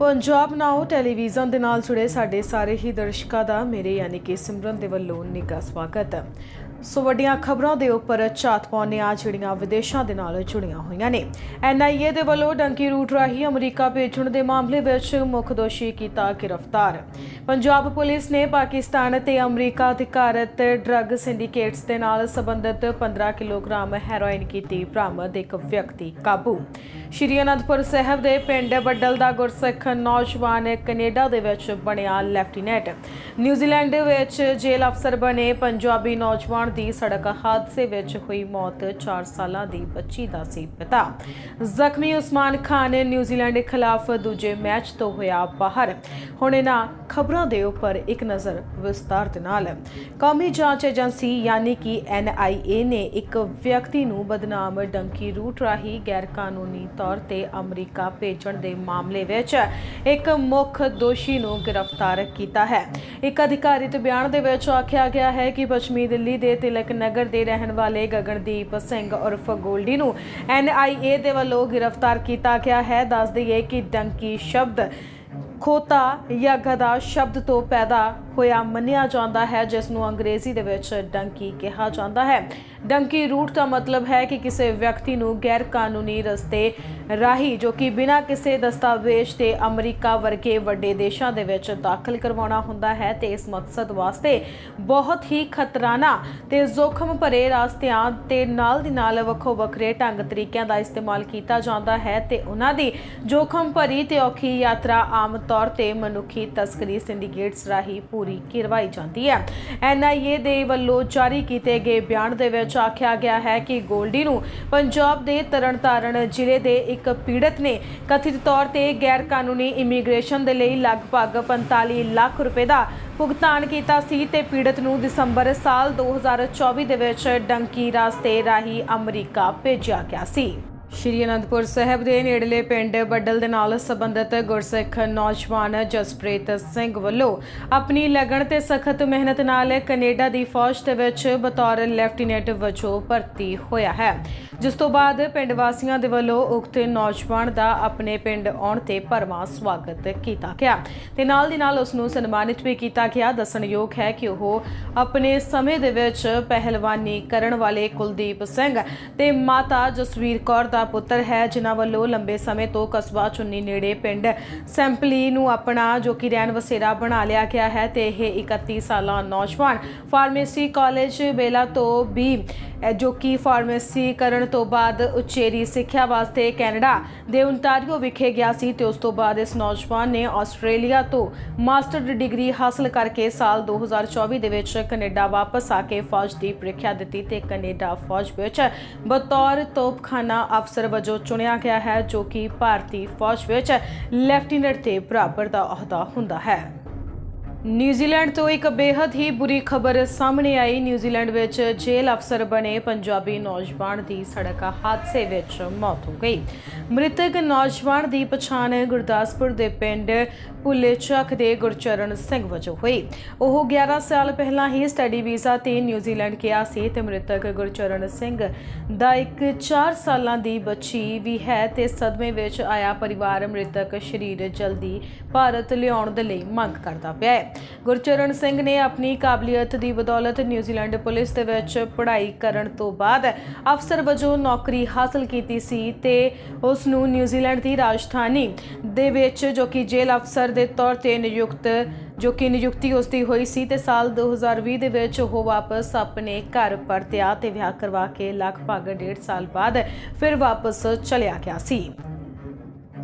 ਪੰਜਾਬ ਨਾਓ television ਦੇ ਨਾਲ ਜੁੜੇ ਸਾਡੇ ਸਾਰੇ ਹੀ ਦਰਸ਼ਕਾਂ ਦਾ ਮੇਰੇ ਯਾਨੀ ਕਿ ਸਿਮਰਨ ਦੇ ਵੱਲੋਂ ਨਿੱਘਾ ਸਵਾਗਤ ਹੈ। ਸੋ ਵੱਡੀਆਂ ਖਬਰਾਂ ਦੇ ਉੱਪਰ ਝਾਤ ਪਾਉਂਦੇ ਆ ਜਿਹੜੀਆਂ ਵਿਦੇਸ਼ਾਂ ਦੇ ਨਾਲ ਜੁੜੀਆਂ ਹੋਈਆਂ ਨੇ। ਐਨਆਈਏ ਦੇ ਵੱਲੋਂ ਡੰਕੀ ਰੂਟ ਰਾਹੀਂ ਅਮਰੀਕਾ ਭੇਜਣ ਦੇ ਮਾਮਲੇ ਵਿੱਚ ਮੁੱਖ ਦੋਸ਼ੀ ਕੀਤਾ ਗ੍ਰਿਫਤਾਰ। ਪੰਜਾਬ ਪੁਲਿਸ ਨੇ ਪਾਕਿਸਤਾਨ ਤੇ ਅਮਰੀਕਾ ਅਧਿਕਾਰਤ ਡਰੱਗ ਸਿੰਡੀਕੇਟਸ ਦੇ ਨਾਲ ਸੰਬੰਧਿਤ 15 ਕਿਲੋਗ੍ਰਾਮ ਹੈਰੋਇਨ ਕੀਤੀ ਬਰਾਮਦ ਇੱਕ ਵਿਅਕਤੀ ਕਾਬੂ। ਸ਼੍ਰੀ ਅਨੰਦਪੁਰ ਸਾਹਿਬ ਦੇ ਪਿੰਡ ਬੱਡਲ ਦਾ ਗੁਰਸਿੱਖ ਨੌਜਵਾਨ ਕੈਨੇਡਾ ਦੇ ਵਿੱਚ ਬਣਿਆ ਲੈਫਟੀਨੈਂਟ। ਨਿਊਜ਼ੀਲੈਂਡ ਦੇ ਵਿੱਚ ਜੇਲ੍ਹ ਅਫਸਰ ਬਣੇ ਪੰਜਾਬੀ ਨੌਜਵਾਨ ਦੀ ਸੜਕ ਹਾਦਸੇ ਵਿੱਚ ਹੋਈ ਮੌਤ 4 ਸਾਲਾਂ ਦੀ ਬੱਚੀ ਦਾ ਸੀ ਪਿਤਾ। ਜ਼ਖਮੀ ਉਸਮਾਨ ਖਾਨ ਨੇ ਨਿਊਜ਼ੀਲੈਂਡ ਖਿਲਾਫ ਦੂਜੇ ਮੈਚ ਤੋਂ ਹੋਇਆ ਬਾਹਰ। ਹੁਣ ਇਹਨਾਂ ਖਬਰਾਂ ਦੇ ਉੱਪਰ ਇੱਕ ਨਜ਼ਰ ਵਿਸਤਾਰ ਦੇ ਨਾਲ। ਕੌਮੀ ਜਾਂਚ ਏਜੰਸੀ ਯਾਨੀ ਕਿ ਐਨਆਈਏ ਨੇ ਇੱਕ ਵਿਅਕਤੀ ਨੂੰ ਬਦਨਾਮ ਡੰਕੀ ਰੂਟ ਰਾਹੀਂ ਗੈਰ ਕਾਨੂੰਨੀ ਤੌਰ ਤੇ ਅਮਰੀਕਾ ਭੇਜਣ ਦੇ ਮਾਮਲੇ ਵਿੱਚ ਇੱਕ ਮੁੱਖ ਦੋਸ਼ੀ ਨੂੰ ਗ੍ਰਿਫਤਾਰ ਕੀਤਾ ਹੈ। ਇੱਕ ਅਧਿਕਾਰਿਤ ਬਿਆਨ ਦੇ ਵਿੱਚ ਆਖਿਆ ਗਿਆ ਹੈ ਕਿ ਪੱਛਮੀ ਦਿੱਲੀ ਦੇ ਤਿਲਕ ਨਗਰ ਦੇ ਰਹਿਣ ਵਾਲੇ ਗਗਨਦੀਪ ਸਿੰਘ ਉਰਫ ਗੋਲਡੀ ਨੂੰ ਐਨਆਈਏ ਦੇ ਵੱਲੋਂ ਗ੍ਰਿਫਤਾਰ ਕੀਤਾ ਗਿਆ ਹੈ। ਦੱਸ ਦਈਏ ਕਿ ਡੰਕੀ ਸ਼ਬਦ ਖੋਤਾ ਜਾਂ ਗਧਾ ਸ਼ਬਦ ਤੋਂ ਪੈਦਾ ਹੋਇਆ ਮੰਨਿਆ ਜਾਂਦਾ ਹੈ, ਜਿਸ ਨੂੰ ਅੰਗਰੇਜ਼ੀ ਦੇ ਵਿੱਚ ਡੰਕੀ ਕਿਹਾ ਜਾਂਦਾ ਹੈ। ਡੰਕੀ ਰੂਟ ਦਾ ਮਤਲਬ ਹੈ ਕਿ ਕਿਸੇ ਵਿਅਕਤੀ ਨੂੰ ਗੈਰ ਕਾਨੂੰਨੀ ਰਸਤੇ ਰਾਹੀਂ, ਜੋ ਕਿ ਬਿਨਾਂ ਕਿਸੇ ਦਸਤਾਵੇਜ਼ 'ਤੇ ਅਮਰੀਕਾ ਵਰਗੇ ਵੱਡੇ ਦੇਸ਼ਾਂ ਦੇ ਵਿੱਚ ਦਾਖਲ ਕਰਵਾਉਣਾ ਹੁੰਦਾ ਹੈ ਤੇ ਇਸ ਮਕਸਦ ਵਾਸਤੇ ਬਹੁਤ ਹੀ ਖਤਰਾਨਾ ਤੇ ਜ਼ੋਖਮ ਭਰੇ ਰਸਤਿਆਂ ਤੇ ਨਾਲ ਦੀ ਨਾਲ ਵੱਖੋ ਵੱਖਰੇ ਢੰਗ ਤਰੀਕਿਆਂ ਦਾ ਇਸਤੇਮਾਲ ਕੀਤਾ ਜਾਂਦਾ ਹੈ ਤੇ ਉਹਨਾਂ ਦੀ ਜੋਖਮ ਭਰੀ ਤੇ ਔਖੀ ਯਾਤਰਾ ਆਮ ਤੌਰ ਤੇ ਮਨੁੱਖੀ ਤਸਕਰੀ ਸਿੰਡੀਕੇਟਸ ਰਾਹੀਂ ਪੂਰੀ ਕਰਵਾਈ ਜਾਂਦੀ ਹੈ। ਐਨਆਈਏ ਦੇ ਵੱਲੋਂ ਜਾਰੀ ਕੀਤੇ ਗਏ ਬਿਆਨ ਦੇ ਵਿੱਚ ਆਖਿਆ ਗਿਆ ਹੈ ਕਿ ਗੋਲਡੀ ਨੂੰ ਪੰਜਾਬ ਦੇ ਤਰਨਤਾਰਨ ਜ਼ਿਲ੍ਹੇ ਦੇ ਇੱਕ ਪੀੜਤ ਨੇ ਕਥਿਤ ਤੌਰ ਤੇ ਗੈਰ ਕਾਨੂੰਨੀ ਇਮੀਗ੍ਰੇਸ਼ਨ ਦੇ ਲਈ ਲਗਭਗ 45 ਲੱਖ ਰੁਪਏ ਦਾ ਭੁਗਤਾਨ ਕੀਤਾ ਸੀ ਤੇ ਪੀੜਤ ਨੂੰ ਦਸੰਬਰ ਸਾਲ 2024 ਦੇ ਵਿੱਚ ਡੰਕੀ ਰਾਸਤੇ ਰਾਹੀਂ ਅਮਰੀਕਾ ਭੇਜਿਆ ਗਿਆ ਸੀ। ਸ਼੍ਰੀ ਅਨੰਦਪੁਰ ਸਾਹਿਬ ਦੇ ਨੇੜਲੇ ਪਿੰਡ ਬੱਡਲ ਦੇ ਨਾਲ ਸੰਬੰਧਿਤ ਗੁਰਸਿੱਖ ਨੌਜਵਾਨ ਜਸਪ੍ਰੀਤ ਸਿੰਘ ਵੱਲੋਂ ਆਪਣੀ ਲਗਨ ਤੇ ਸਖਤ ਮਿਹਨਤ ਨਾਲ ਕੈਨੇਡਾ ਦੀ ਫੌਜ ਦੇ ਵਿੱਚ ਬਤੌਰ ਲੈਫਟੀਨੈਂਟ ਵਜੋਂ ਭਰਤੀ ਹੋਇਆ ਹੈ। ਜਿਸ ਤੋਂ ਬਾਅਦ ਪਿੰਡ ਵਾਸੀਆਂ ਦੇ ਵੱਲੋਂ ਉਕਤ ਨੌਜਵਾਨ ਦਾ ਆਪਣੇ ਪਿੰਡ ਆਉਣ ਤੇ ਭਰਵਾਂ ਸਵਾਗਤ ਕੀਤਾ ਗਿਆ। ਤੇ ਨਾਲ ਦੀ ਨਾਲ ਉਸ ਨੂੰ ਸਨਮਾਨਿਤ ਵੀ ਕੀਤਾ ਗਿਆ। ਦੱਸਣਯੋਗ ਹੈ ਕਿ ਉਹ ਆਪਣੇ ਸਮੇਂ ਦੇ ਵਿੱਚ ਪਹਿਲਵਾਨੀ ਕਰਨ ਵਾਲੇ ਕੁਲਦੀਪ ਸਿੰਘ ਤੇ ਮਾਤਾ ਜਸਵੀਰ ਕੌਰ ਦਾ ਪੁੱਤਰ ਹੈ, ਜਿਨ੍ਹਾਂ ਵੱਲੋਂ ਲੰਬੇ ਸਮੇਂ ਤੋਂ ਕਸਬਾ ਚੁੰਨੀ ਨੇੜੇ ਪਿੰਡ ਸੈਂਪਲੀ ਨੂੰ ਆਪਣਾ, ਜੋ ਕਿ ਰਹਿਣ ਵਸੇਰਾ ਬਣਾ ਲਿਆ ਗਿਆ ਹੈ ਤੇ ਇਹ 31 ਸਾਲਾ ਨੌਜਵਾਨ ਫਾਰਮੇਸੀ ਕਾਲਜ ਬੇਲਾ ਤੋਂ ਵੀ ਜੋ ਕਿ ਫਾਰਮੇਸੀ ਕਰਨ ਤੋਂ ਬਾਅਦ ਉਚੇਰੀ ਸਿੱਖਿਆ ਵਾਸਤੇ ਕੈਨੇਡਾ ਦੇ ਓਨਟਾਰੀਓ ਵਿਖੇ ਗਿਆ ਸੀ ਤੇ ਉਸ ਤੋਂ ਬਾਅਦ ਇਸ ਨੌਜਵਾਨ ਨੇ ਆਸਟ੍ਰੇਲੀਆ ਤੋਂ ਮਾਸਟਰ ਡਿਗਰੀ ਹਾਸਲ ਕਰਕੇ ਸਾਲ 2024 ਦੇ ਵਿੱਚ ਕੈਨੇਡਾ ਵਾਪਸ ਆ ਕੇ ਫੌਜ ਦੀ ਪ੍ਰੀਖਿਆ ਦਿੱਤੀ ਤੇ ਕੈਨੇਡਾ ਫੌਜ ਵਿੱਚ ਬਤੌਰ ਤੋਪਖਾਨਾ ਅਫਸਰ ਵਜੋਂ ਚੁਣਿਆ ਗਿਆ ਹੈ ਜੋ ਕਿ ਭਾਰਤੀ ਫੌਜ ਵਿੱਚ ਲੈਫਟੀਨੈਂਟ ਦੇ ਬਰਾਬਰ ਦਾ ਅਹੁਦਾ ਹੁੰਦਾ ਹੈ। ਨਿਊਜ਼ੀਲੈਂਡ ਤੋਂ ਇੱਕ ਬੇहद ਹੀ ਬੁਰੀ ਖਬਰ ਸਾਹਮਣੇ ਆਈ। ਨਿਊਜ਼ੀਲੈਂਡ ਵਿੱਚ ਜੇਲ੍ਹ ਅਫਸਰ ਬਣੇ ਪੰਜਾਬੀ ਨੌਜਵਾਨ ਦੀ ਸੜਕ ਹਾਦਸੇ ਵਿੱਚ ਮੌਤ ਹੋ ਗਈ। ਮ੍ਰਿਤਕ ਨੌਜਵਾਨ ਦੀ ਪਛਾਣ ਗੁਰਦਾਸਪੁਰ ਦੇ ਪਿੰਡ ਭੁੱਲੇ ਚੱਕ ਦੇ ਗੁਰਚਰਨ ਸਿੰਘ ਵਜੋਂ ਹੋਈ। ਉਹ 11 ਸਾਲ ਪਹਿਲਾਂ ਹੀ ਸਟੱਡੀ ਵੀਜ਼ਾ ਤੇ ਨਿਊਜ਼ੀਲੈਂਡ ਗਿਆ ਸੀ ਤੇ ਮ੍ਰਿਤਕ ਗੁਰਚਰਨ ਸਿੰਘ ਦਾ ਇੱਕ 4 ਸਾਲਾਂ ਦੀ ਬੱਚੀ ਵੀ ਹੈ ਤੇ ਸਦਮੇ ਵਿੱਚ ਆਇਆ ਪਰਿਵਾਰ ਮ੍ਰਿਤਕ ਸ਼ਰੀਰ ਜਲਦੀ ਭਾਰਤ ਲਿਆਉਣ ਦੇ ਲਈ ਮੰਗ ਕਰਦਾ ਪਿਆ ਹੈ। ਗੁਰਚਰਨ ਸਿੰਘ ਨੇ ਆਪਣੀ ਕਾਬਲੀਅਤ ਦੀ ਬਦੌਲਤ ਨਿਊਜ਼ੀਲੈਂਡ ਪੁਲਿਸ ਦੇ ਵਿੱਚ ਪੜ੍ਹਾਈ ਕਰਨ ਤੋਂ ਬਾਅਦ ਅਫਸਰ ਵਜੋਂ ਨੌਕਰੀ ਹਾਸਲ ਕੀਤੀ ਸੀ ਤੇ ਉਸ ਨੂੰ ਨਿਊਜ਼ੀਲੈਂਡ ਦੀ ਰਾਜਧਾਨੀ ਦੇ ਵਿੱਚ ਜੋ ਕਿ ਜੇਲ੍ਹ ਅਫਸਰ ਦੇ ਤੌਰ ਤੇ ਨਿਯੁਕਤ, ਜੋ ਕਿ ਨਿਯੁਕਤੀ ਉਸ ਦੀ ਹੋਈ ਸੀ ਤੇ ਸਾਲ 2020 ਦੇ ਵਿੱਚ ਉਹ ਵਾਪਸ ਆਪਣੇ ਘਰ ਪਰਤਿਆ ਤੇ ਵਿਆਹ ਕਰਵਾ ਕੇ ਲਗਭਗ ਡੇਢ ਸਾਲ ਬਾਅਦ ਫਿਰ ਵਾਪਸ ਚਲਿਆ ਗਿਆ ਸੀ।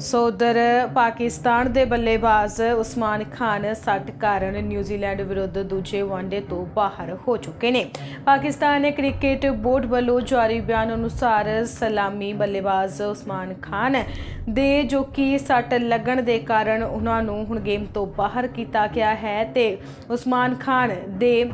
ਸੋ ਉਧਰ ਪਾਕਿਸਤਾਨ ਦੇ ਬੱਲੇਬਾਜ਼ ਉਸਮਾਨ ਖਾਨ ਸੱਟ ਕਾਰਨ ਨਿਊਜ਼ੀਲੈਂਡ ਵਿਰੁੱਧ ਦੂਜੇ ਵਨਡੇ ਤੋਂ ਬਾਹਰ ਹੋ ਚੁੱਕੇ ਨੇ। ਪਾਕਿਸਤਾਨ ਕ੍ਰਿਕਟ ਬੋਰਡ ਵੱਲੋਂ ਜਾਰੀ ਬਿਆਨ ਅਨੁਸਾਰ ਸਲਾਮੀ ਬੱਲੇਬਾਜ਼ ਉਸਮਾਨ ਖਾਨ ਦੇ ਜੋ ਕਿ ਸੱਟ ਲੱਗਣ ਦੇ ਕਾਰਨ ਉਹਨਾਂ ਨੂੰ ਹੁਣ ਗੇਮ ਤੋਂ ਬਾਹਰ ਕੀਤਾ ਗਿਆ ਹੈ ਤੇ ਉਸਮਾਨ ਖਾਨ ਦੇ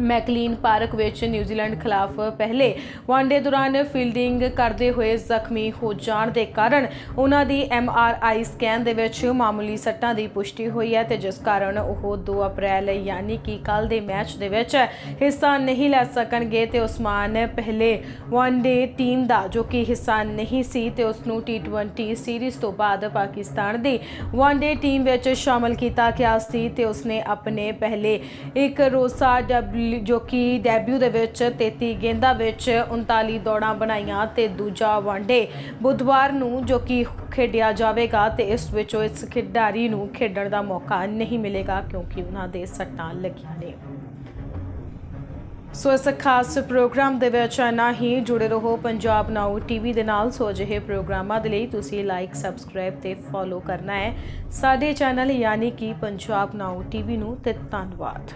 ਮੈਕਲੀਨ ਪਾਰਕ ਵਿੱਚ ਨਿਊਜ਼ੀਲੈਂਡ ਖਿਲਾਫ ਪਹਿਲੇ ਵਨਡੇ ਦੌਰਾਨ ਫੀਲਡਿੰਗ ਕਰਦੇ ਹੋਏ ਜ਼ਖਮੀ ਹੋ ਜਾਣ ਦੇ ਕਾਰਨ ਉਹਨਾਂ ਦੀ ਐਮਆਰਆਈ ਸਕੈਨ ਦੇ ਵਿੱਚ ਮਾਮੂਲੀ ਸੱਟਾਂ ਦੀ ਪੁਸ਼ਟੀ ਹੋਈ ਹੈ ਤੇ ਜਿਸ ਕਾਰਨ ਉਹ 2 ਅਪ੍ਰੈਲ ਯਾਨੀ ਕਿ ਕੱਲ ਦੇ ਮੈਚ ਦੇ ਵਿੱਚ ਹਿੱਸਾ ਨਹੀਂ ਲੈ ਸਕਣਗੇ ਤੇ ਉਸਮਾਨ ਪਹਿਲੇ ਵਨਡੇ ਟੀਮ ਦਾ ਜੋ ਕਿ ਹਿੱਸਾ ਨਹੀਂ ਸੀ ਤੇ ਉਸ ਨੂੰ T20 ਸੀਰੀਜ਼ ਤੋਂ ਬਾਅਦ ਪਾਕਿਸਤਾਨ ਦੀ ਵਨਡੇ ਟੀਮ ਵਿੱਚ ਸ਼ਾਮਲ ਕੀਤਾ ਗਿਆ ਸੀ ਤੇ ਉਸਨੇ ਆਪਣੇ ਪਹਿਲੇ ਇੱਕ ਰੋਸਾ ਡਬਲ ਜੋ ਕਿ ਡੈਬਿਊ ਦੇ ਵਿੱਚ 33 ਗੇਂਦਾਂ ਵਿੱਚ 39 ਦੌੜਾਂ ਬਣਾਈਆਂ ਤੇ ਦੂਜਾ ਵਨਡੇ ਬੁੱਧਵਾਰ ਨੂੰ ਜੋ ਕਿ ਖੇਡਿਆ ਜਾਵੇਗਾ ਤੇ ਇਸ ਵਿੱਚੋਂ ਇਸ ਖਿਡਾਰੀ ਨੂੰ ਖੇਡਣ ਦਾ ਮੌਕਾ ਨਹੀਂ ਮਿਲੇਗਾ ਕਿਉਂਕਿ ਉਹਨਾਂ ਦੇ ਸੱਟਾਂ ਲੱਗੀਆਂ ਨੇ। ਸੋ ਇਸ ਖਾਸ ਪ੍ਰੋਗਰਾਮ ਦੇ ਵਿੱਚ ਨਾ ਹੀ। ਜੁੜੇ ਰਹੋ ਪੰਜਾਬ ਨਾਉ ਟੀਵੀ ਦੇ ਨਾਲ। ਸੋ ਅਜਿਹੇ ਪ੍ਰੋਗਰਾਮਾਂ ਦੇ ਲਈ ਤੁਸੀਂ ਲਾਈਕ ਸਬਸਕ੍ਰਾਈਬ ਤੇ ਫੋਲੋ ਕਰਨਾ ਹੈ। ਸਾਡੇ ਚੈਨਲ ਯਾਨੀ ਕਿ ਪੰਜਾਬ ਨਾਉ ਟੀਵੀ ਨੂੰ ਤੇ ਧੰਨਵਾਦ।